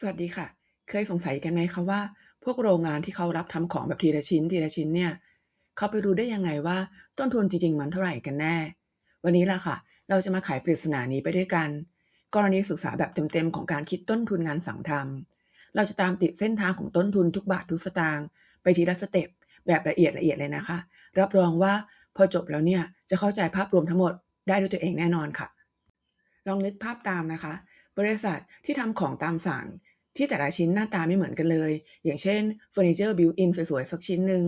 สวัสดีค่ะ เคยสงสัยกันไหมคะว่า พวกโรงงานที่เขารับทำของแบบทีละชิ้นทีละชิ้นเนี่ยเขาไปรู้ได้ยังไงว่าต้นทุนจริงๆมันเท่าไหร่กันแน่ วันนี้ล่ะค่ะ เราจะมาไขปริศนานี้ไปด้วยกัน กรณีศึกษาแบบเต็มๆของการคิดต้นทุนงานสั่งทำเราจะตามติดเส้นทางของต้นทุนทุกบาททุกสตางค์ไปทีละสเต็ปแบบละเอียดละเอียดเลยนะคะ รับรองว่าพอจบแล้วเนี่ยจะเข้าใจภาพรวมทั้งหมดได้ด้วยตัวเองแน่นอนค่ะ ลองนึกภาพตามนะคะ บริษัทที่ทำของตามสั่ง ที่แต่ละชิ้นหน้าตาไม่เหมือนกันเลย อย่างเช่นเฟอร์นิเจอร์บิวอินสวยๆ สักชิ้นหนึ่ง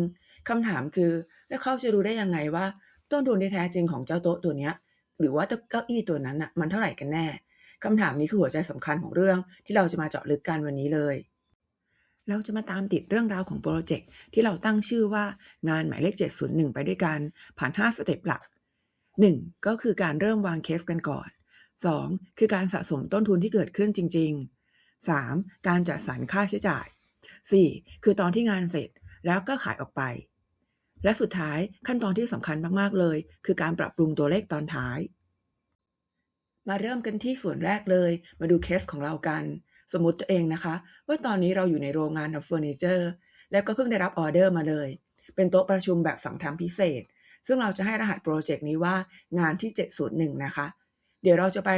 คำถามคือ แล้วเขาจะรู้ได้ยังไงว่า ต้นทุนที่แท้จริงของเจ้าโต๊ะตัวนี้หรือว่าเจ้าเก้าอี้ตัวนั้นอะมันเท่าไหร่กันแน่คำถามนี้คือหัวใจสำคัญของเรื่องที่เราจะมาเจาะลึกกันวันนี้เลย เราจะมาตามติดเรื่องราวของโปรเจกต์ที่เราตั้งชื่อว่างานหมายเลข 701 ไปด้วยกันผ่าน 5 สเต็ปหลัก 1. ก็คือการเริ่มวางเคสกันก่อน 2. คือการสะสมต้นทุนที่เกิดขึ้นจริง ๆ 3. การจัดสรรค่าใช้จ่าย 4. คือตอนที่งานเสร็จแล้วก็ขายออกไป และสุดท้ายขั้นตอนที่สำคัญมากๆเลย คือการปรับปรุงตัวเลขตอนท้าย มาเริ่มกันที่ส่วนแรกเลย มาดูเคสของเรากัน สมมติตัวเองนะคะ ว่าตอนนี้เราอยู่ในโรงงานทำเฟอร์นิเจอร์ แล้วก็เพิ่งได้รับออเดอร์มาเลย เป็นโต๊ะประชุมแบบสั่งทำพิเศษ ซึ่งเราจะให้รหัสโปรเจกต์นี้ว่างานที่ 701 นะคะ ดี๋ยวเราจะไป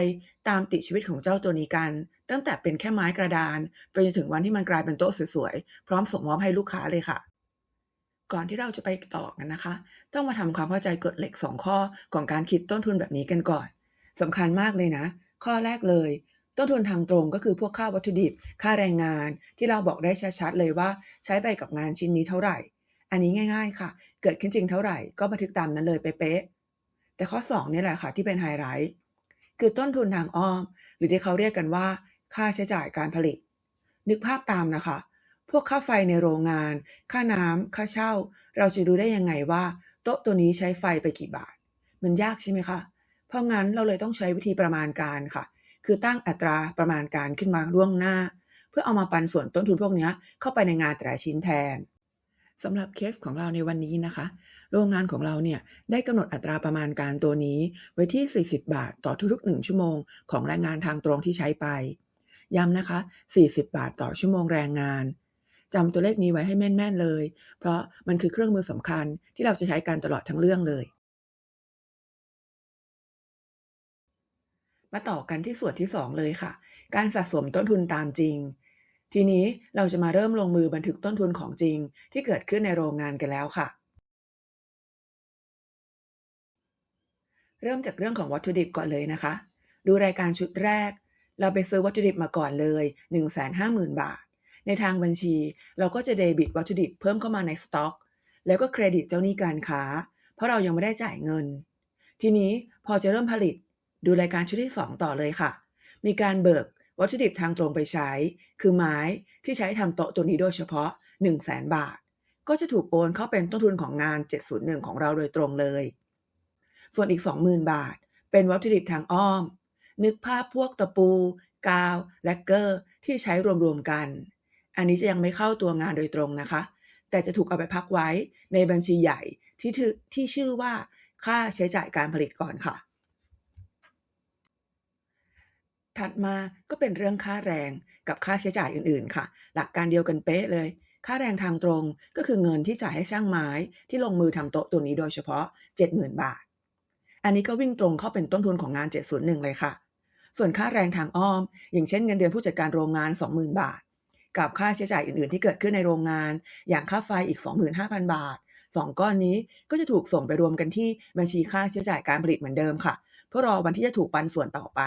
ตามติดชีวิตของเจ้าตัวนี้กัน ตั้งแต่เป็นแค่ไม้กระดาน ไปจนถึงวันที่มันกลายเป็นโต๊ะสวยๆ พร้อมส่งมอบให้ลูกค้าเลยค่ะ ก่อนที่เราจะไปต่อกันนะคะ ต้องมาทำความเข้าใจกฎเหล็ก 2 ข้อของการคิดต้นทุนแบบนี้กันก่อนสำคัญมากเลยนะ ข้อแรกเลย ต้นทุนทางตรงก็คือพวกค่าวัตถุดิบ ค่าแรงงาน ที่เราบอกได้ชัดๆเลยว่า ใช้ไปกับงานชิ้นนี้เท่าไหร่ อันนี้ง่าย ๆ ค่ะ เกิดขึ้นจริงเท่าไหร่ก็บันทึกตามนั้นเลยเป๊ะๆแต่ข้อ2นี่แหละค่ะที่เป็นไฮไลท์ คือต้นทุนทางอ้อม หรือที่เขาเรียกกันว่า ค่าใช้จ่ายการผลิต นึกภาพตามนะคะ พวกค่าไฟในโรงงาน ค่าน้ำค่าเช่า เราจะรู้ได้ยังไงว่า โต๊ะตัวนี้ใช้ไฟไปกี่บาท มันยากใช่ไหมคะ เพราะงั้นเราเลยต้องใช้วิธีประมาณการค่ะ คือตั้งอัตราประมาณการขึ้นมาล่วงหน้า เพื่อเอามาปันส่วนต้นทุนพวกนี้เข้าไปในงานแต่ละชิ้นแทน สำหรับเคสของเราในวันนี้นะคะ โรงงานของเราเนี่ยได้กำหนดอัตราประมาณการตัวนี้ไว้ที่ 40 บาทต่อทุกๆ 1 ชั่วโมง ของแรงงานทางตรงที่ใช้ไป ย้ำนะคะ 40 บาทต่อชั่วโมงแรงงานจำตัวเลขนี้ไว้ให้แม่นๆเลย เพราะมันคือเครื่องมือสำคัญที่เราจะใช้การตลอดทั้งเรื่องเลย มาต่อกันที่ส่วนที่ 2 เลยค่ะ การสะสมต้นทุนตามจริง ทีนี้เราจะมาเริ่มลงมือบันทึกต้นทุนของจริง ที่เกิดขึ้นในโรงงานกันแล้วค่ะ เริ่มจากเรื่องของวัตถุดิบก่อนเลยนะคะ ดูรายการชุดแรก เราไปซื้อวัตถุดิบมาก่อนเลย 150,000 บาท ในทางบัญชี เราก็จะเดบิตวัตถุดิบเพิ่มเข้ามาในสต็อก แล้วก็เครดิตเจ้าหนี้การค้า เพราะเรายังไม่ได้จ่ายเงิน ทีนี้พอจะเริ่มผลิต ดูรายการชุดที่ 2 ต่อเลยค่ะ มีการเบิก วัตถุดิบทางตรงไปใช้ คือไม้ที่ใช้ทำโต๊ะตัวนี้โดยเฉพาะ 1 0 0 0 0แบาท ก็จะถูกโอนเข้าเป็นต้นทุนของงาน 701 ของเราโดยตรงเลย ส่วนอีก 20,000 บาท เป็นวัตถุดิบทางอ้อม นึกภาพพวกตะปู กาว แลกเกอร์ที่ใช้รวมๆกัน อันนี้จะยังไม่เข้าตัวงานโดยตรงนะคะ แต่จะถูกเอาไปพักไว้ในบัญชีใหญ่ที่ที่ชื่อว่าค่าใช้จ่ายการผลิตก่อนค่ะ ถัดมาก็เป็นเรื่องค่าแรงกับค่าใช้จ่ายอื่นๆ ค่ะ หลักการเดียวกันเป๊ะเลย ค่าแรงทางตรงก็คือเงินที่จ่ายให้ช่างไม้ที่ลงมือทำโต๊ะตัวนี้โดยเฉพาะ 70,000 บาท อันนี้ก็วิ่งตรงเข้าเป็นต้นทุนของงาน 701 เลยค่ะ ส่วนค่าแรงทางอ้อม อย่างเช่นเงินเดือนผู้จัดการโรงงาน 20,000 บาท กับค่าใช้จ่ายอื่นๆ ที่เกิดขึ้นในโรงงาน อย่างค่าไฟอีก 25,000 บาท2ก้อนนี้ก็จะถูกส่งไปรวมกันที่บัญชีค่าใช้จ่ายการผลิตเหมือนเดิมค่ะ เพื่อรอวันที่จะถูกปันส่วนต่อไป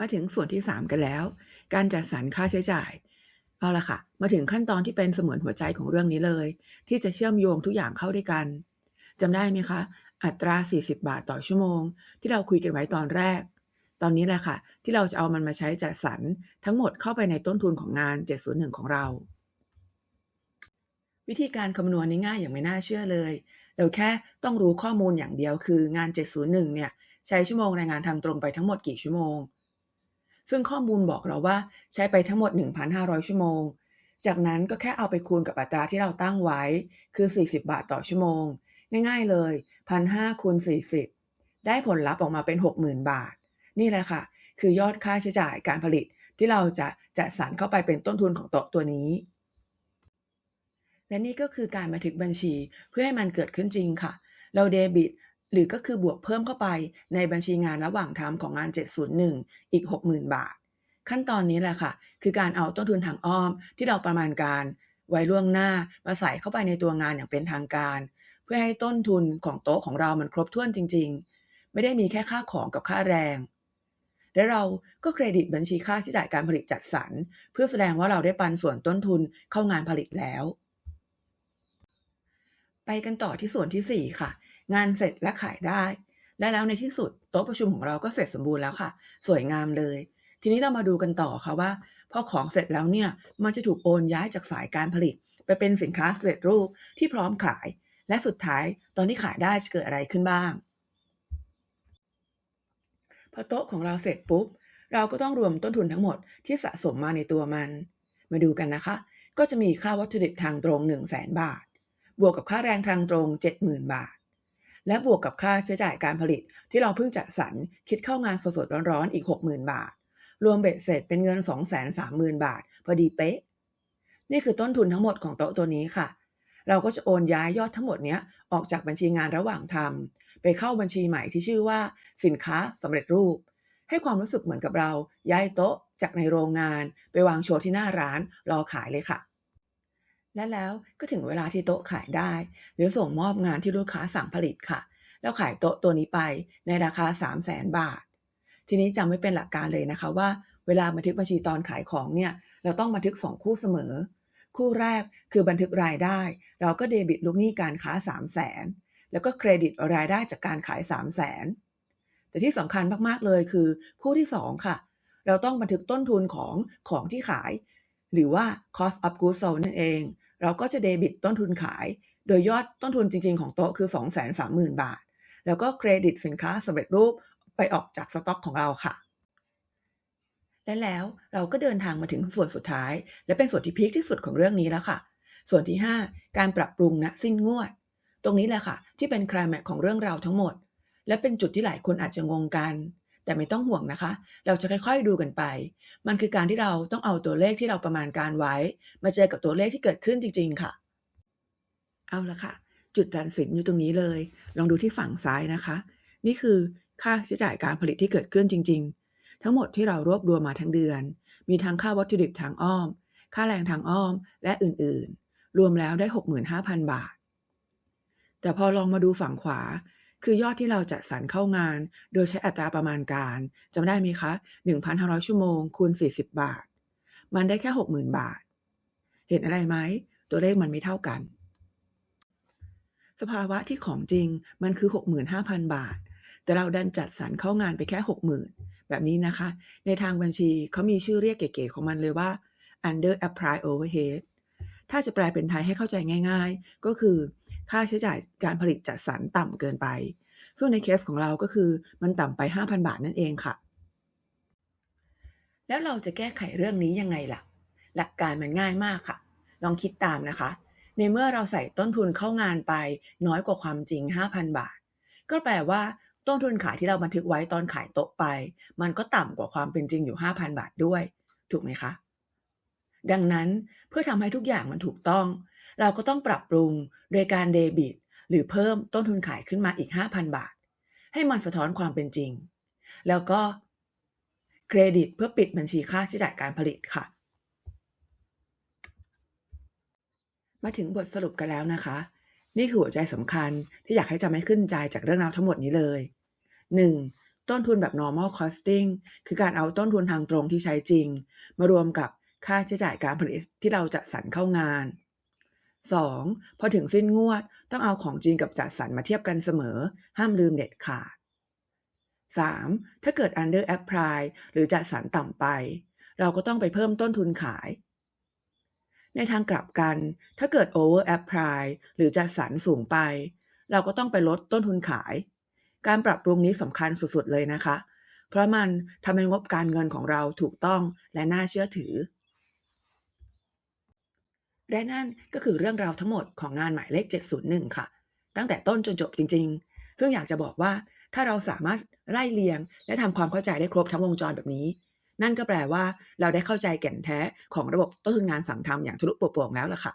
มาถึงส่วนที่ 3 กันแล้ว การจัดสรรค่าใช้จ่ายเอาละค่ะ มาถึงขั้นตอนที่เป็นเสมือนหัวใจของเรื่องนี้เลย ที่จะเชื่อมโยงทุกอย่างเข้าด้วยกันจำได้ไหมคะ อัตรา 40 บาทต่อชั่วโมง ที่เราคุยกันไว้ตอนแรก ตอนนี้แหละค่ะ ที่เราจะเอามันมาใช้จัดสรรทั้งหมดเข้าไปในต้นทุนของงาน 701 ของเรา วิธีการคำนวณนี่ง่ายอย่างไม่น่าเชื่อเลย เราแค่ต้องรู้ข้อมูลอย่างเดียวคืองาน 701 เนี่ยใช้ชั่วโมงแรงงานทางตรงไปทั้งหมดกี่ชั่วโมง ซึ่งข้อมูลบอกเราว่าใช้ไปทั้งหมด 1,500 ชั่วโมง จากนั้นก็แค่เอาไปคูณกับอัตราที่เราตั้งไว้ คือ 40 บาทต่อชั่วโมง ง่ายๆเลย 1,500คูณ40 ได้ผลลัพธ์ออกมาเป็น 60,000 บาท นี่แหละค่ะ คือยอดค่าใช้จ่ายการผลิตที่เราจะจัดสรรเข้าไปเป็นต้นทุนของโต๊ะตัวนี้ และนี่ก็คือการบันทึกบัญชีเพื่อให้มันเกิดขึ้นจริงค่ะ เราเดบิต หรือก็คือบวกเพิ่มเข้าไปในบัญชีงานระหว่างทำของงาน 701 อีก 60,000 บาท ขั้นตอนนี้แหละค่ะ คือการเอาต้นทุนทางอ้อมที่เราประมาณการ ไว้ล่วงหน้ามาใส่เข้าไปในตัวงานอย่างเป็นทางการ เพื่อให้ต้นทุนของโต๊ะของเรามันครบถ้วนจริง ๆ ไม่ได้มีแค่ค่าของกับค่าแรง และเราก็เครดิตบัญชีค่าใช้จ่ายการผลิตจัดสรร เพื่อแสดงว่าเราได้ปันส่วนต้นทุนเข้างานผลิตแล้ว ไปกันต่อที่ส่วนที่ 4 ค่ะ งานเสร็จและขายได้ และแล้วในที่สุดโต๊ะประชุมของเราก็เสร็จสมบูรณ์แล้วค่ะ สวยงามเลย ทีนี้เรามาดูกันต่อค่ะว่า พอของเสร็จแล้วเนี่ยมันจะถูกโอนย้ายจากสายการผลิต ไปเป็นสินค้าสำเร็จรูปที่พร้อมขาย และสุดท้ายตอนที่ขายได้จะเกิดอะไรขึ้นบ้างพอโต๊ะของเราเสร็จปุ๊บ เราก็ต้องรวมต้นทุนทั้งหมดที่สะสมมาในตัวมัน มาดูกันนะคะ ก็จะมีค่าวัตถุดิบทางตรง 1 0 0 0 0แบาท บวกกับค่าแรงทางตรง 70,000 บาท และบวกกับค่าใช้จ่ายการผลิต ที่เราเพิ่งจัดสรรคิดเข้างานสดๆร้อนๆอีก 60,000 บาท รวมเบ็ดเสร็จเป็นเงิน 230,000 บาท พอดีเป๊ะ นี่คือต้นทุนทั้งหมดของโต๊ะตัวนี้ค่ะ เราก็จะโอนย้ายยอดทั้งหมดนี้ออกจากบัญชีงานระหว่างทำไปเข้าบัญชีใหม่ที่ชื่อว่า สินค้าสำเร็จรูป ให้ความรู้สึกเหมือนกับเราย้ายโต๊ะจากในโรงงาน ไปวางโชว์ที่หน้าร้านรอขายเลยค่ะ และแล้วก็ถึงเวลาที่โต๊ะขายได้ หรือส่งมอบงานที่ลูกค้าสั่งผลิตค่ะ แล้วขายโต๊ะตัวนี้ไปในราคา 3 0 0 0 0 0บาท ทีนี้จำไว้เป็นหลักการเลยนะคะว่า เวลาบันทึกบัญชีตอนขายของเนี่ยเราต้องบันทึก 2 คู่เสมอ คู่แรกคือบันทึกรายได้ เราก็เดบิตลูกหนี้การค้า 3 0 0 0 0 0แล้วก็เครดิตรายได้จากการขาย 3 0 0 0 0 0แต่ที่สำคัญมากๆเลยคือ คู่ที่ 2 ค่ะ เราต้องบันทึกต้นทุนของของที่ขาย หรือว่า cost of goods sold นั่นเอง เราก็จะเดบิตต้นทุนขาย โดยยอดต้นทุนจริง ๆ ของโต๊ะคือ 230,000 บาท แล้วก็เครดิตสินค้าสำเร็จรูปไปออกจากสต็อกของเราค่ะ และแล้วเราก็เดินทางมาถึงส่วนสุดท้าย และเป็นส่วนที่พีคที่สุดของเรื่องนี้แล้วค่ะ ส่วนที่ 5 การปรับปรุงณสิ้นงวด ตรงนี้แหละค่ะ ที่เป็นคลายแม็กของเรื่องราวทั้งหมด และเป็นจุดที่หลายคนอาจจะงงกัน แต่ไม่ต้องห่วงนะคะ เราจะค่อยๆดูกันไป มันคือการที่เราต้องเอาตัวเลขที่เราประมาณการไว้ มาเจอกับตัวเลขที่เกิดขึ้นจริง ๆ ค่ะ เอาละค่ะ จุดตัดสินอยู่ตรงนี้เลย ลองดูที่ฝั่งซ้ายนะคะ นี่คือค่าใช้จ่ายการผลิตที่เกิดขึ้นจริง ๆ ทั้งหมดที่เรารวบรวมมาทั้งเดือน มีทั้งค่าวัตถุดิบทางอ้อม ค่าแรงทางอ้อม และอื่นๆ รวมแล้วได้ 65,000 บาท แต่พอลองมาดูฝั่งขวา คือยอดที่เราจัดสรรเข้างาน โดยใช้อัตราประมาณการจำได้ไหมคะ 1,500 ชั่วโมงคูณ 40 บาท มันได้แค่ 60,000 บาท เห็นอะไรไหม ตัวเลขมันไม่เท่ากัน สภาวะที่ของจริงมันคือ 65,000 บาท แต่เราดันจัดสรรเข้างานไปแค่ 60,000 แบบนี้นะคะ ในทางบัญชีเขามีชื่อเรียกเก๋ๆของมันเลยว่า under apply overhead ถ้าจะแปลเป็นไทยให้เข้าใจง่าย ๆ ก็คือ ค่าใช้จ่ายการผลิตจัดสรรต่ำเกินไป ซึ่งในเคสของเราก็คือมันต่ำไป 5,000 บาทนั่นเองค่ะ แล้วเราจะแก้ไขเรื่องนี้ยังไงล่ะ หลักการมันง่ายมากค่ะ ลองคิดตามนะคะ ในเมื่อเราใส่ต้นทุนเข้างานไปน้อยกว่าความจริง 5,000 บาท ก็แปลว่าต้นทุนขายที่เราบันทึกไว้ตอนขายโต๊ะไป มันก็ต่ำกว่าความเป็นจริงอยู่ 5,000 บาทด้วย ถูกไหมคะ ดังนั้นเพื่อทำให้ทุกอย่างมันถูกต้อง เราก็ต้องปรับปรุงโดยการเดบิต หรือเพิ่มต้นทุนขายขึ้นมาอีก 5,000 บาท ให้มันสะท้อนความเป็นจริง แล้วก็เครดิตเพื่อปิดบัญชีค่าใช้จ่ายการผลิตค่ะ มาถึงบทสรุปกันแล้วนะคะ นี่คือหัวใจสำคัญที่อยากให้จำให้ขึ้นใจจากเรื่องราวทั้งหมดนี้เลย 1. ต้นทุนแบบ normal costing คือการเอาต้นทุนทางตรงที่ใช้จริง มารวมกับค่าใช้จ่ายการผลิตที่เราจัดสรรเข้างาน 2. พอถึงสิ้นงวดต้องเอาของจริงกับจัดสรรมาเทียบกันเสมอ ห้ามลืมเด็ดขาด 3. ถ้าเกิด under apply หรือจัดสรรต่ำไป เราก็ต้องไปเพิ่มต้นทุนขาย ในทางกลับกัน ถ้าเกิด over apply หรือจัดสรรสูงไป เราก็ต้องไปลดต้นทุนขาย การปรับปรุงนี้สำคัญสุดๆเลยนะคะ เพราะมันทำให้งบการเงินของเราถูกต้องและน่าเชื่อถือ และนั่นก็คือเรื่องราวทั้งหมดของงานหมายเลข 701 ค่ะ ตั้งแต่ต้นจนจบจริง ๆ ซึ่งอยากจะบอกว่าถ้าเราสามารถไล่เลียง และทำความเข้าใจได้ครบทั้งวงจรแบบนี้ นั่นก็แปลว่าเราได้เข้าใจแก่นแท้ของระบบต้นทุนงานสั่งทำอย่างทะลุโปร่งแล้วล่ะค่ะ